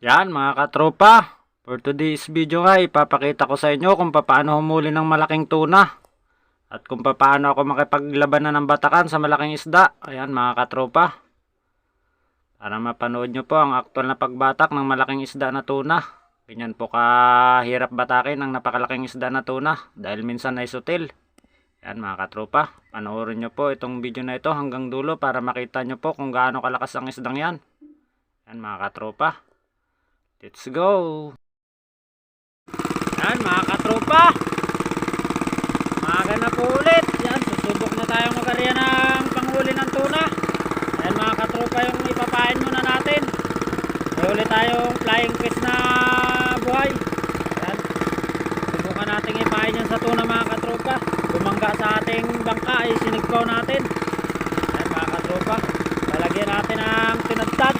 Yan mga katropa, for today's video nga ipapakita ko sa inyo kung paano humuli ng malaking tuna. At kung paano ako makipaglabanan ng batakan sa malaking isda. Ayan mga katropa. Para mapanood nyo po ang aktual na pagbatak ng malaking isda na tuna. Ganyan po kahirap batakin ang napakalaking isda na tuna dahil minsan ay sutil. Yan mga katropa, panoorin nyo po itong video na ito hanggang dulo para makita nyo po kung gaano kalakas ang isdang yan. Yan mga katropa. Let's go! Yan mga katropa! Maaga na po ulit. Yan, susubok na tayong mag-arya ng panghuli ng tuna. Yan mga katropa yung ipapain muna natin. May ulit tayong flying fish na buhay. Yan. Subukan natin ipain yan sa tuna mga katropa. Bumangga sa ating bangka ay sinigpaw natin. Yan mga katropa. Lalagyan natin ng tinadtad.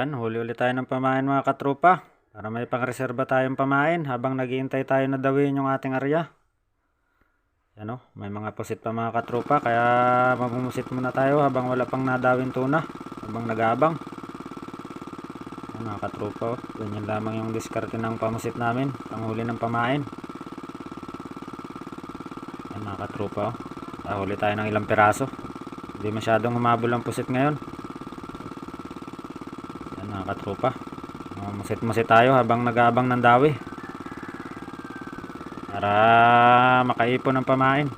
Yan, huli ulit tayo ng pamain mga katropa. Para may pangreserba tayong pamain habang naghihintay tayo na dawin yung ating area. Yan o, may mga pusit pa mga katropa. Kaya mamumusit muna tayo habang wala pang nadawin tuna. Habang nag-aabang. Yan mga katropa o. Ganyan lamang yung diskarte ng pamusit namin. Panghuli ng pamain. Yan mga katropa o. Nahuli tayo ng ilang piraso. Hindi masyadong humabol ang pusit ngayon. Yan mga katropa. Masit-masit tayo habang nag-aabang ng dawi. Para makaipon ng pamain.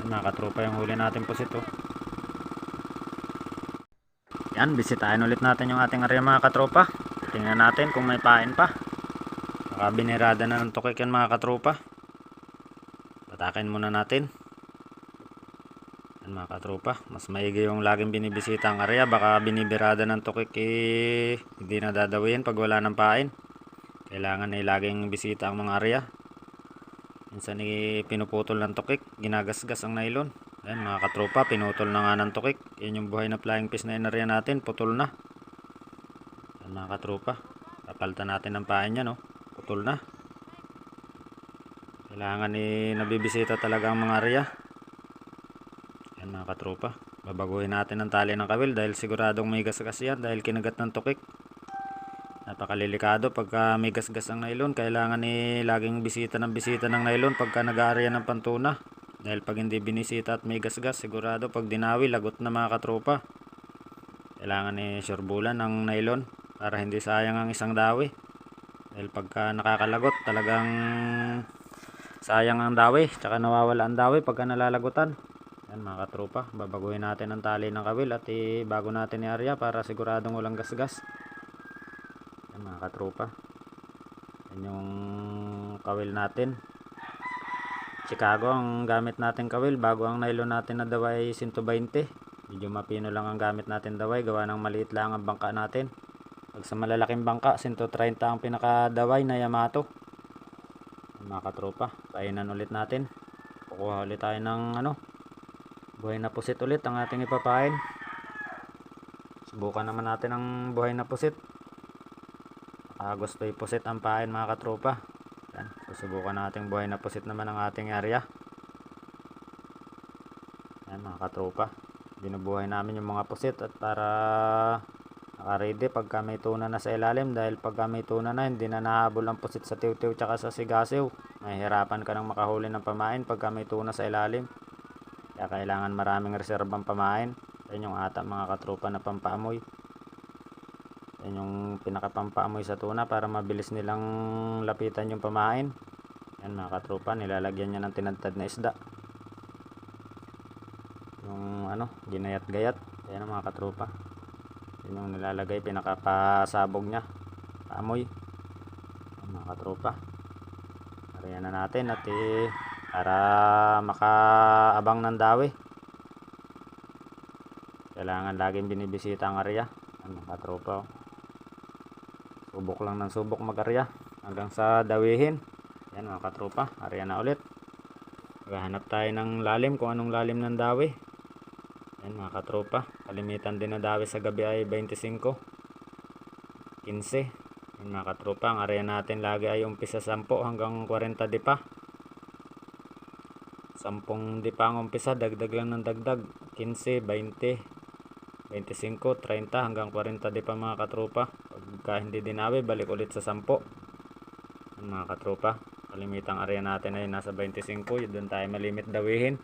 Yan mga katropa yung huli natin pusit oh. Yan, bisitahin ulit natin yung ating area mga katropa. Tingnan natin kung may pain pa. Baka binirada na ng tukik yan mga katropa. Patakin muna natin. Katropa. Mas maigi yung laging binibisita ang area. Baka binibirada ng tukik eh, hindi na dadawin pag wala ng pain. Kailangan ay laging bisita ang mga area. Minsan eh, pinuputol ng tukik. Ginagasgas ang nylon. Yan mga katropa. Pinutol na nga ng tukik. Yan yung buhay na flying fish na inarya natin. Putol na. Yan mga katropa. Papalitan natin ng pain yan. Oh. Putol na. Kailangan ni nabibisita talaga ang mga area. Katropa. Babaguhin natin ang tali ng kawil dahil siguradong may gasgas yan dahil kinagat ng tukik. Napakalilikado pagka may gasgas ang nylon. Kailangan ni laging bisita ng bisita ng nylon pagka nag-aarya ng pantuna. Dahil pag hindi binisita at may gasgas, sigurado pag dinawi, lagot na mga katropa. Kailangan ni surbulan ng nylon para hindi sayang ang isang dawi. Dahil pagka nakakalagot, talagang sayang ang dawi tsaka nawawala ang dawi pagka nalalagutan yan mga katropa babaguhin natin ang tali ng kawil at i bago natin i-area para siguradong walang gasgas. Yan mga katropa. Yan yung kawil natin. Chicago ang gamit natin kawil bago ang nylon natin na daway 120 medyo mapino lang ang gamit natin daway gawa ng maliit lang ang bangka natin. Pag sa malalaking bangka 130 ang pinakadaway na Yamato. Yan, mga katropa painan ulit natin. Kukuha ulit tayo ng ano buhay na pusit ulit ang ating ipapain subukan naman natin ang buhay na pusit ah, gusto pusit ang pain mga katropa yan. Susubukan natin buhay na pusit naman ang ating area. Yan mga katropa. Binubuhay namin yung mga pusit at para naka-ready pagka may tuna na sa ilalim dahil pagka may tuna na hindi na nahabol ang pusit sa tiw-tiw tsaka sa sigasiw. Mahihirapan ka nang makahuli ng pamain pagka may tuna sa ilalim. Kaya kailangan maraming reserbang pamain. Yan yung ata mga katropa na pampaamoy. Yan yung pinakapampaamoy sa tuna para mabilis nilang lapitan yung pamain. Yan mga katropa, nilalagyan niya ng tinadtad na isda. Yung ano, ginayat-gayat. Yan mga katropa. Yan yung nilalagay, pinakapasabog niya. Paamoy. Yan mga katropa. Ariyan na natin at eh, para makaabang ng dawi. Kailangan laging binibisita ang area. Yan mga katropa. oh. Subok lang ng subok mag-arya hanggang sa dawihin. Yan mga katropa, arya na ulit. Maghahanap tayo ng lalim kung anong lalim ng dawi. Yan mga katropa, kalimitan din na dawi sa gabi ay 25. 15. Yan mga katropa, ang arya natin lagi ay umpisa 10 hanggang 40 dipa. 10 dipa ang umpisa, dagdag lang ng dagdag. 15, 20, 25, 30 hanggang 40 di pa mga katropa. Pagka hindi dinawi, balik ulit sa 10. Ang mga katropa, kalimitang area natin ay nasa 25. Yun doon tayo malimit dawihin.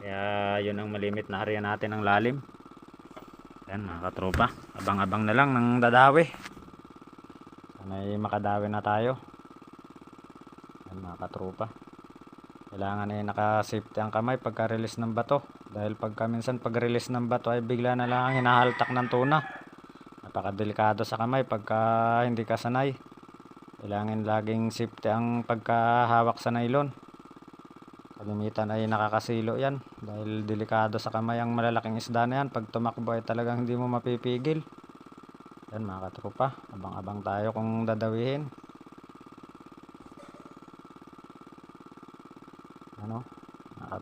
Kaya yun ang malimit na area natin ng lalim. Yan mga katropa, abang-abang na lang ng dadawi. Sana'y makadawi na tayo. Yan mga katropa. Kailangan ay naka-safety ang kamay pagka-release ng bato. Dahil pagka minsan pag-release ng bato ay bigla na lang hinahaltak ng tuna. Napakadelikado sa kamay pagka hindi ka sanay. Kailangan laging safety ang pagkahawak sa nylon. Kalimitan ay nakakasilo yan. Dahil delikado sa kamay ang malalaking isda na yan. Pag tumakbo ay talagang hindi mo mapipigil. Yan mga katropa. Abang-abang tayo kung dadawihin.